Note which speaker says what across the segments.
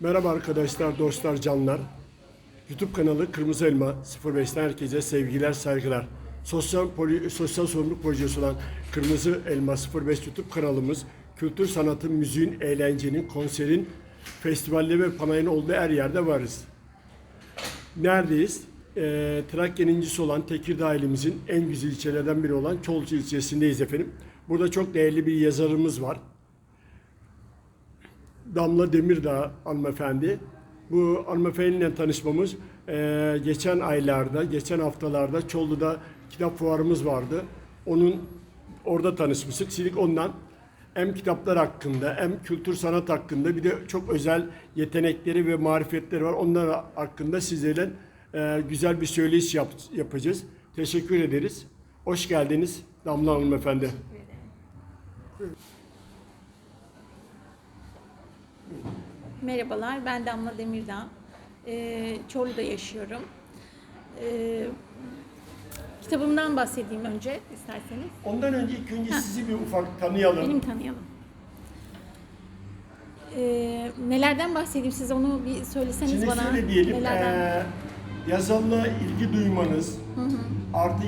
Speaker 1: Merhaba arkadaşlar, dostlar, canlar. YouTube kanalı Kırmızı Elma 05'ten herkese sevgiler, saygılar. Sosyal, poli, sosyal sorumluluk projesi olan Kırmızı Elma 05 YouTube kanalımız kültür, sanatın, müziğin, eğlencenin, konserin, festivalleri ve panayın olduğu her yerde varız. Neredeyiz? Ee, Trakya'nın incisi olan Tekirdağ ilimizin en güzel ilçelerden biri olan Çolcu ilçesindeyiz efendim. Burada çok değerli bir yazarımız var. Damla Demirdağ hanımefendi. Bu hanımefendiyle tanışmamız eee, geçen aylarda, geçen haftalarda Çollu'da kitap fuarımız vardı. Onun orada tanışmıştık. Silik ondan hem kitaplar hakkında hem kültür sanat hakkında bir de çok özel yetenekleri ve marifetleri var. Onlar hakkında sizlerle eee, güzel bir söyleyiş yap- yapacağız. Teşekkür ederiz. Hoş geldiniz Damla hanımefendi.
Speaker 2: Merhabalar, ben Damla Demirdağ. Ee, Çorlu'da yaşıyorum. Ee, kitabımdan bahsedeyim önce isterseniz.
Speaker 1: Ondan önce ilk önce sizi bir ufak tanıyalım.
Speaker 2: Benim tanıyalım. Ee, nelerden bahsedeyim size onu bir söyleseniz
Speaker 1: Şimdi
Speaker 2: bana.
Speaker 1: şöyle diyelim,
Speaker 2: Nelerden?
Speaker 1: eee yazarlığa ilgi duymanız, artı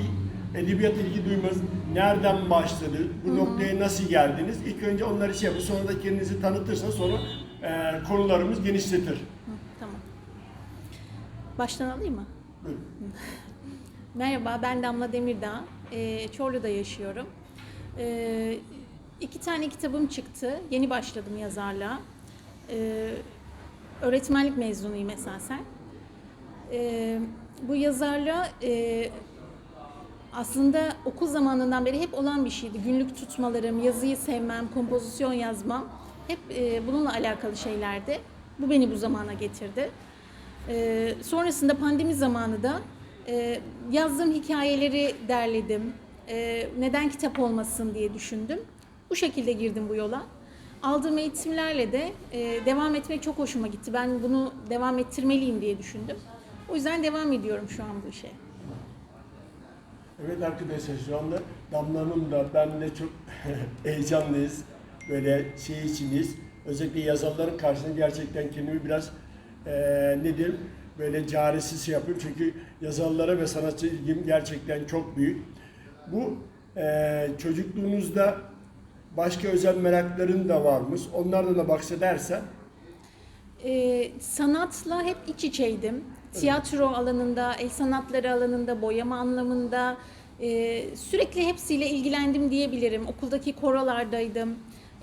Speaker 1: edebiyat ilgi duymanız nereden başladı, bu noktaya nasıl geldiniz? İlk önce onları şey yapın, sonra da kendinizi tanıtırsa sonra eee, konularımız genişletir.
Speaker 2: Hı, tamam. Baştan alayım mı?
Speaker 1: Buyurun.
Speaker 2: Merhaba, ben Damla Demirdağ. Ee, Çorlu'da yaşıyorum. Ee, iki tane kitabım çıktı. Yeni başladım yazarlığa. Ee, öğretmenlik mezunuyum esasen. Ee, bu yazarlığa e, aslında okul zamanından beri hep olan bir şeydi. Günlük tutmalarım, yazıyı sevmem, kompozisyon yazmam hep e, bununla alakalı şeylerdi. Bu beni bu zamana getirdi. Ee, sonrasında pandemi zamanı da e, yazdığım hikayeleri derledim. Ee, neden kitap olmasın diye düşündüm. Bu şekilde girdim bu yola. Aldığım eğitimlerle de e, devam etmek çok hoşuma gitti. Ben bunu devam ettirmeliyim diye düşündüm. O yüzden devam ediyorum şu an bu işe.
Speaker 1: Evet arkadaşlar şu anda Damla da ben de çok heyecanlıyız. Böyle şey içiniz. Özellikle yazarların karşısında gerçekten kendimi biraz eee ne diyeyim böyle caresiz şey yapıyorum. Çünkü yazarlara ve sanatçı ilgim gerçekten çok büyük. Bu eee, çocukluğunuzda başka özel merakların da varmış. Onlardan da bahsedersen
Speaker 2: Ee, sanatla hep iç içeydim. Tiyatro alanında, el sanatları alanında, boyama anlamında e, sürekli hepsiyle ilgilendim diyebilirim. Okuldaki korolardaydım.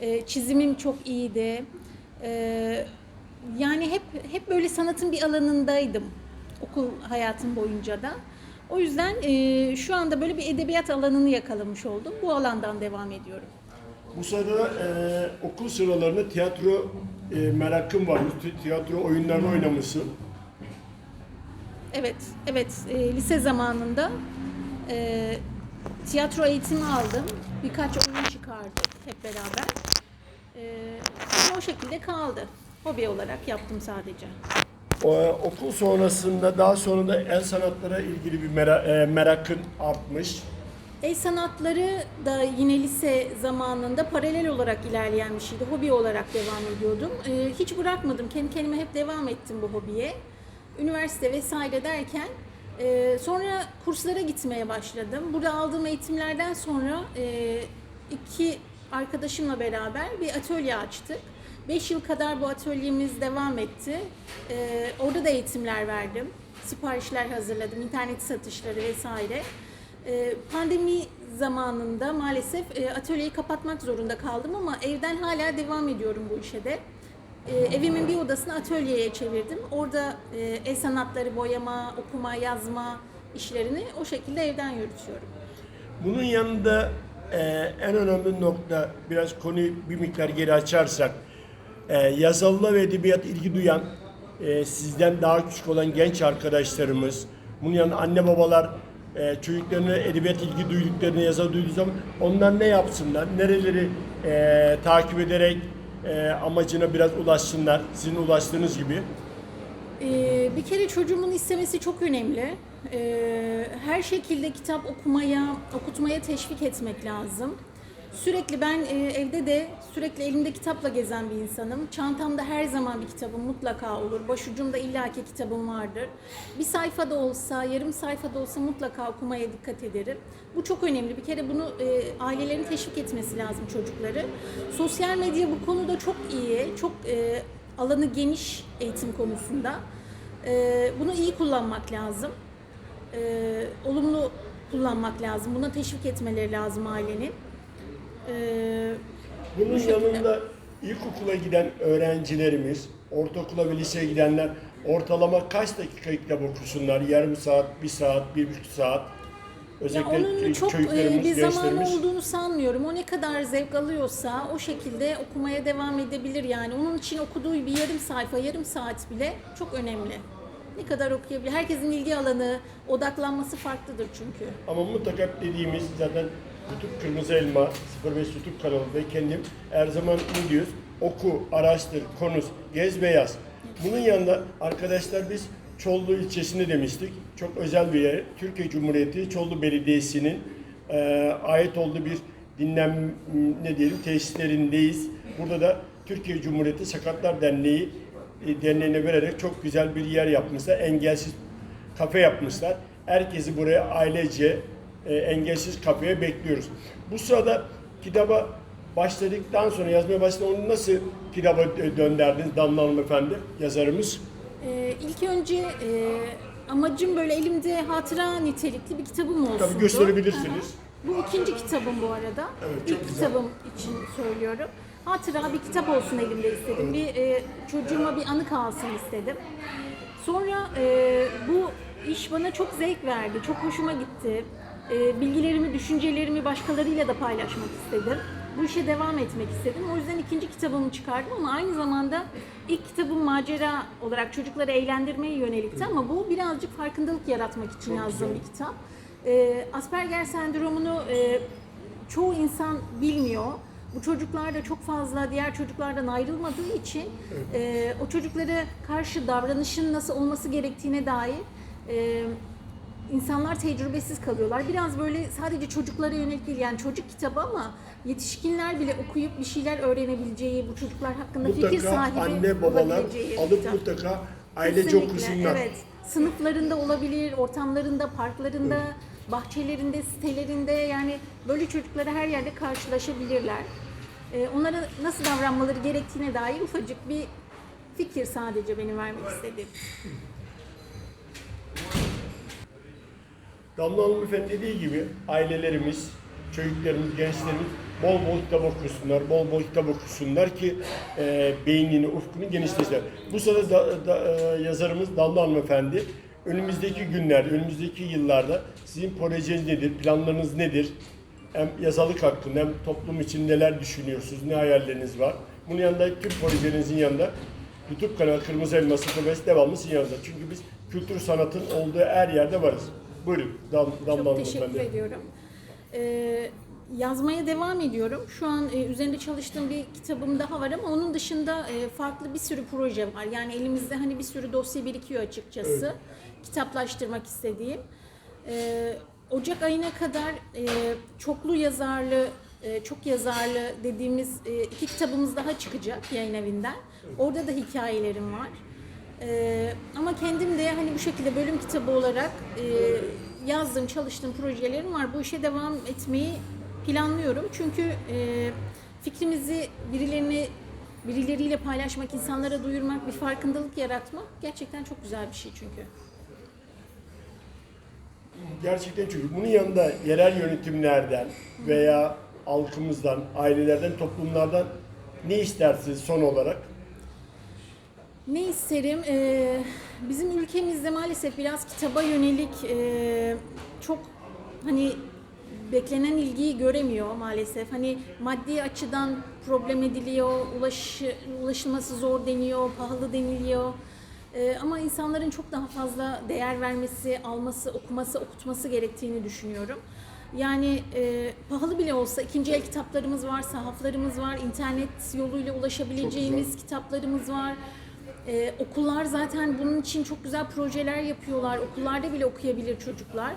Speaker 2: E, çizimim çok iyiydi. E, yani hep hep böyle sanatın bir alanındaydım okul hayatım boyunca da. O yüzden e, şu anda böyle bir edebiyat alanını yakalamış oldum. Bu alandan devam ediyorum.
Speaker 1: Bu sırada eee, okul sıralarında tiyatro eee, merakım var. Tiyatro oyunlarını oynamışsın.
Speaker 2: Evet, evet. E, lise zamanında e, tiyatro eğitimi aldım. Birkaç oyun çıkardık hep beraber. E, sonra o şekilde kaldı. Hobi olarak yaptım sadece.
Speaker 1: O, okul sonrasında daha sonra da el sanatlara ilgili bir mera- e, merakın artmış.
Speaker 2: El sanatları da yine lise zamanında paralel olarak ilerleyen bir şeydi. Hobi olarak devam ediyordum. E, hiç bırakmadım. Kendi kendime hep devam ettim bu hobiye. Üniversite vesaire derken e, sonra kurslara gitmeye başladım. Burada aldığım eğitimlerden sonra e, iki arkadaşımla beraber bir atölye açtık. 5 yıl kadar bu atölyemiz devam etti. E, orada da eğitimler verdim. Siparişler hazırladım, internet satışları vesaire. E, pandemi zamanında maalesef e, atölyeyi kapatmak zorunda kaldım ama evden hala devam ediyorum bu işe de. E, evimin bir odasını atölyeye çevirdim. Orada e, el sanatları, boyama, okuma, yazma işlerini o şekilde evden yürütüyorum.
Speaker 1: Bunun yanında e, en önemli nokta biraz konuyu bir miktar geri açarsak e, yazarlığa ve edebiyat ilgi duyan e, sizden daha küçük olan genç arkadaşlarımız bunun yanında anne babalar e, çocuklarına edebiyat ilgi duyduklarını yazar duyduğu zaman onlar ne yapsınlar? Nereleri e, takip ederek e, amacına biraz ulaşsınlar sizin ulaştığınız gibi.
Speaker 2: Ee, bir kere çocuğumun istemesi çok önemli. Ee, her şekilde kitap okumaya, okutmaya teşvik etmek lazım. Sürekli ben e, evde de sürekli elimde kitapla gezen bir insanım. Çantamda her zaman bir kitabım mutlaka olur. Başucumda illaki kitabım vardır. Bir sayfada olsa, yarım sayfada olsa mutlaka okumaya dikkat ederim. Bu çok önemli. Bir kere bunu e, ailelerin teşvik etmesi lazım çocukları. Sosyal medya bu konuda çok iyi, çok e, alanı geniş eğitim konusunda. E, bunu iyi kullanmak lazım. E, olumlu kullanmak lazım. Buna teşvik etmeleri lazım ailenin. Ee,
Speaker 1: Bunun
Speaker 2: Bu şekilde.
Speaker 1: yanında ilkokula giden öğrencilerimiz, ortaokula ve liseye gidenler ortalama kaç dakika kitap okusunlar? Yarım saat, bir saat, bir buçuk saat.
Speaker 2: Ya
Speaker 1: Özellikle
Speaker 2: onun
Speaker 1: ço-
Speaker 2: çok e, bir zamanı
Speaker 1: gençlerimiz.
Speaker 2: olduğunu sanmıyorum. O ne kadar zevk alıyorsa o şekilde okumaya devam edebilir yani. Onun için okuduğu bir yarım sayfa, yarım saat bile çok önemli. Ne kadar okuyabilir? Herkesin ilgi alanı, odaklanması farklıdır çünkü.
Speaker 1: Ama mutlaka dediğimiz zaten YouTube Kırmızı Elma 05 YouTube kanalında kendim her zaman ne diyoruz? Oku, araştır, konuş, gez ve yaz. Bunun yanında arkadaşlar biz Çollu ilçesinde demiştik. Çok özel bir yer. Türkiye Cumhuriyeti Çollu Belediyesi'nin e, ait olduğu bir dinlen ne diyelim tesislerindeyiz. Burada da Türkiye Cumhuriyeti Sakatlar Derneği e, derneğine vererek çok güzel bir yer yapmışlar. Engelsiz kafe yapmışlar. Herkesi buraya ailece e, engelsiz kafeye bekliyoruz. Bu sırada kitaba başladıktan sonra yazmaya başladığında onu nasıl kitaba dönderdiniz Damla Hanım Efendi yazarımız?
Speaker 2: Ee, ilk önce e, amacım böyle elimde hatıra nitelikli bir kitabım olsun.
Speaker 1: Tabii gösterebilirsiniz.
Speaker 2: Bu ikinci kitabım bu arada.
Speaker 1: Evet, çok
Speaker 2: İlk
Speaker 1: güzel.
Speaker 2: kitabım için söylüyorum. Hatıra bir kitap olsun elimde istedim. Bir e, çocuğuma bir anı kalsın istedim. Sonra e, bu iş bana çok zevk verdi. Çok hoşuma gitti. E, bilgilerimi, düşüncelerimi başkalarıyla da paylaşmak istedim. Bu işe devam etmek istedim. O yüzden ikinci kitabımı çıkardım ama aynı zamanda ilk kitabım macera olarak çocukları eğlendirmeye yönelikti ama bu birazcık farkındalık yaratmak için yazdığım bir kitap. E, Asperger sendromunu e, çoğu insan bilmiyor. Bu çocuklar da çok fazla diğer çocuklardan ayrılmadığı için e, o çocuklara karşı davranışın nasıl olması gerektiğine dair e, insanlar tecrübesiz kalıyorlar. Biraz böyle sadece çocuklara yönelik değil yani çocuk kitabı ama yetişkinler bile okuyup bir şeyler öğrenebileceği, bu çocuklar hakkında fikir
Speaker 1: Mutlaka
Speaker 2: sahibi
Speaker 1: anne babalar alıp
Speaker 2: kitap.
Speaker 1: mutlaka ailece okusunlar.
Speaker 2: Evet. Sınıflarında olabilir, ortamlarında, parklarında, bahçelerinde, sitelerinde yani böyle çocuklara her yerde karşılaşabilirler. Ee, onlara nasıl davranmaları gerektiğine dair ufacık bir fikir sadece benim vermek istediğim.
Speaker 1: Damla Hanım Efendi dediği gibi ailelerimiz, çocuklarımız, gençlerimiz bol bol kitap okusunlar, bol bol kitap okusunlar ki e, beynini, ufkunu genişlesinler. Bu sırada da, da, e, yazarımız Damla Hanım Efendi önümüzdeki günlerde, önümüzdeki yıllarda sizin projeniz nedir, planlarınız nedir? Hem yazarlık hakkında hem toplum için neler düşünüyorsunuz, ne hayalleriniz var? Bunun yanında tüm projelerinizin yanında YouTube kanalı Kırmızı Elma 05 devamlı sizin yanınızda. Çünkü biz kültür sanatın olduğu her yerde varız. Buyurun Dam, Damla
Speaker 2: Çok teşekkür
Speaker 1: Efendi.
Speaker 2: ediyorum. Ee, yazmaya devam ediyorum. Şu an e, üzerinde çalıştığım bir kitabım daha var ama onun dışında e, farklı bir sürü proje var. Yani elimizde hani bir sürü dosya birikiyor açıkçası. Kitaplaştırmak istediğim. Ee, Ocak ayına kadar e, çoklu yazarlı, e, çok yazarlı dediğimiz e, iki kitabımız daha çıkacak yayın evinden. Orada da hikayelerim var. Ee, ama kendim de hani bu şekilde bölüm kitabı olarak e, yazdığım, çalıştığım projelerim var. Bu işe devam etmeyi planlıyorum. Çünkü e, fikrimizi birilerine birileriyle paylaşmak, insanlara duyurmak, bir farkındalık yaratmak gerçekten çok güzel bir şey çünkü.
Speaker 1: Gerçekten çünkü bunun yanında yerel yönetimlerden veya halkımızdan, ailelerden, toplumlardan ne istersiniz son olarak?
Speaker 2: Ne isterim? Ee, bizim ülkemizde maalesef biraz kitaba yönelik e, çok hani beklenen ilgiyi göremiyor maalesef. Hani maddi açıdan problem ediliyor, ulaşı, ulaşılması zor deniyor, pahalı deniliyor. Ee, ama insanların çok daha fazla değer vermesi, alması, okuması, okutması gerektiğini düşünüyorum. Yani e, pahalı bile olsa ikinci el kitaplarımız var, sahaflarımız var, internet yoluyla ulaşabileceğimiz kitaplarımız var. Ee, okullar zaten bunun için çok güzel projeler yapıyorlar. Okullarda bile okuyabilir çocuklar.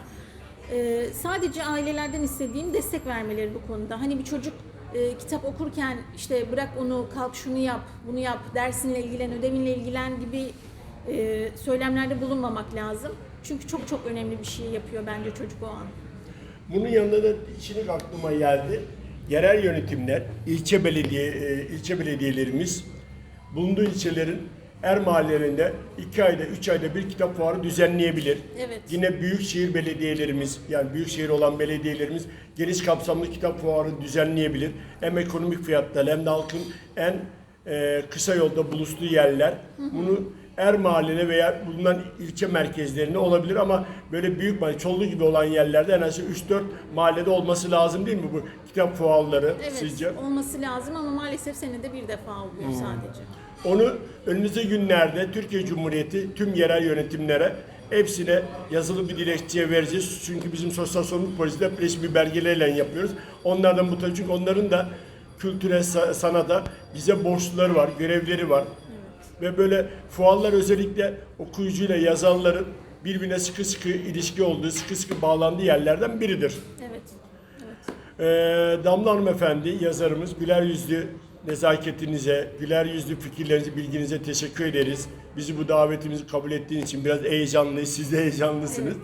Speaker 2: Ee, sadece ailelerden istediğim destek vermeleri bu konuda. Hani bir çocuk e, kitap okurken işte bırak onu kalk şunu yap, bunu yap, dersinle ilgilen, ödevinle ilgilen gibi e, söylemlerde bulunmamak lazım. Çünkü çok çok önemli bir şey yapıyor bence çocuk o an.
Speaker 1: Bunun yanında da şimdi aklıma geldi. Yerel yönetimler, ilçe belediye e, ilçe belediyelerimiz bulunduğu ilçelerin er mahallelerinde iki ayda, üç ayda bir kitap fuarı düzenleyebilir.
Speaker 2: Evet.
Speaker 1: Yine büyükşehir belediyelerimiz, yani büyükşehir olan belediyelerimiz geniş kapsamlı kitap fuarı düzenleyebilir. Hem ekonomik fiyatlar hem de halkın en e, kısa yolda buluştuğu yerler. Bunu er mahalle veya bulunan ilçe merkezlerinde olabilir ama böyle büyük mahalle, Çollu gibi olan yerlerde en az 3-4 mahallede olması lazım değil mi bu kitap fuarları
Speaker 2: Evet,
Speaker 1: sizce?
Speaker 2: olması lazım ama maalesef senede bir defa
Speaker 1: Hmm.
Speaker 2: oluyor sadece.
Speaker 1: Onu önümüzdeki günlerde Türkiye Cumhuriyeti tüm yerel yönetimlere hepsine yazılı bir dilekçeye vereceğiz. Çünkü bizim sosyal sorumluluk projesi resmi belgelerle yapıyoruz. Onlardan mutlaka çünkü onların da kültüre, sa- sanata bize borçları var, görevleri var. Ve böyle fuarlar özellikle okuyucuyla yazarların birbirine sıkı sıkı ilişki olduğu, sıkı sıkı bağlandığı yerlerden biridir.
Speaker 2: Evet. Evet.
Speaker 1: Ee, Damla Hanımefendi yazarımız güler yüzlü nezaketinize, güler yüzlü fikirlerinize, bilginize teşekkür ederiz. Bizi bu davetimizi kabul ettiğiniz için biraz heyecanlıyız, siz de heyecanlısınız.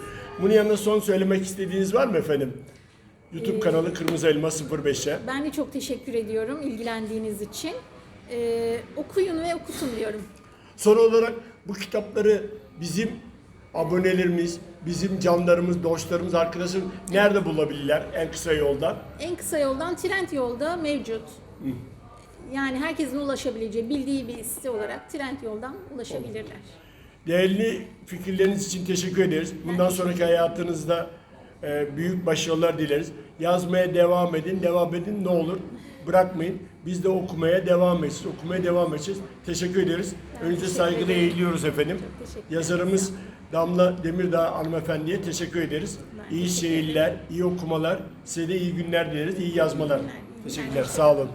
Speaker 1: Bunun yanında son söylemek istediğiniz var mı efendim? YouTube kanalı Kırmızı Elma 05'e.
Speaker 2: Ben de çok teşekkür ediyorum ilgilendiğiniz için. Ee, okuyun ve okutun diyorum.
Speaker 1: Son olarak bu kitapları bizim abonelerimiz, bizim canlarımız, dostlarımız, arkadaşlarımız nerede bulabilirler en kısa yoldan?
Speaker 2: En kısa yoldan Trend yolda mevcut. Yani herkesin ulaşabileceği, bildiği bir site olarak Trend yoldan ulaşabilirler.
Speaker 1: Değerli fikirleriniz için teşekkür ederiz. Bundan sonraki hayatınızda e, büyük başarılar dileriz. Yazmaya devam edin, devam edin ne olur. Bırakmayın. Biz de okumaya devam edeceğiz. Okumaya devam edeceğiz. Teşekkür ederiz. Önce saygıyla eğiliyoruz efendim. Yazarımız Damla Demirdağ hanımefendiye teşekkür ederiz. İyi seyirler, iyi okumalar, size de iyi günler dileriz, iyi yazmalar. Teşekkürler, sağ olun.